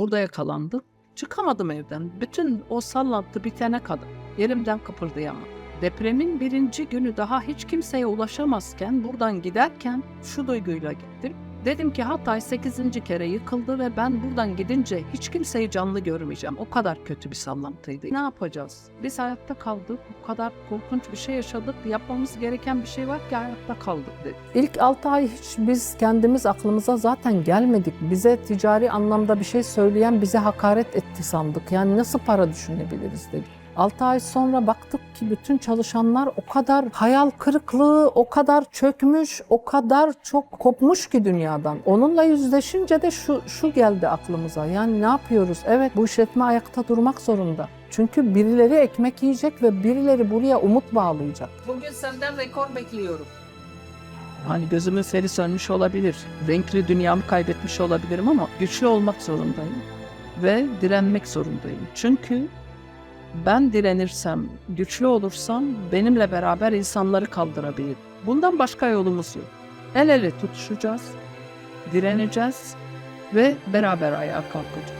Burada yakalandık. Çıkamadım evden. Bütün o sallantı bitene kadar yerimden kıpırdayamadım. Depremin birinci günü daha hiç kimseye ulaşamazken buradan giderken şu duyguyla gittim. Dedim ki Hatay 8. kere yıkıldı ve ben buradan gidince hiç kimseyi canlı görmeyeceğim. O kadar kötü bir sallantıydı. Ne yapacağız? Biz hayatta kaldık. Bu kadar korkunç bir şey yaşadık. Yapmamız gereken bir şey var ki hayatta kaldık dedik. İlk 6 ay hiç biz kendimiz aklımıza zaten gelmedik. Bize ticari anlamda bir şey söyleyen bize hakaret etti sandık. Yani nasıl para düşünebiliriz dedik. 6 ay sonra baktık ki bütün çalışanlar o kadar hayal kırıklığı, o kadar çökmüş, o kadar çok kopmuş ki dünyadan. Onunla yüzleşince de şu, şu geldi aklımıza. Yani ne yapıyoruz? Evet bu işletme ayakta durmak zorunda. Çünkü birileri ekmek yiyecek ve birileri buraya umut bağlayacak. Bugün senden rekor bekliyorum. Hani gözümün feri sönmüş olabilir. Renkli dünyamı kaybetmiş olabilirim ama güçlü olmak zorundayım. Ve direnmek zorundayım. Çünkü ben direnirsem, güçlü olursam benimle beraber insanları kaldırabilirim. Bundan başka yolumuz yok. El ele tutuşacağız, direneceğiz ve beraber ayağa kalkacağız.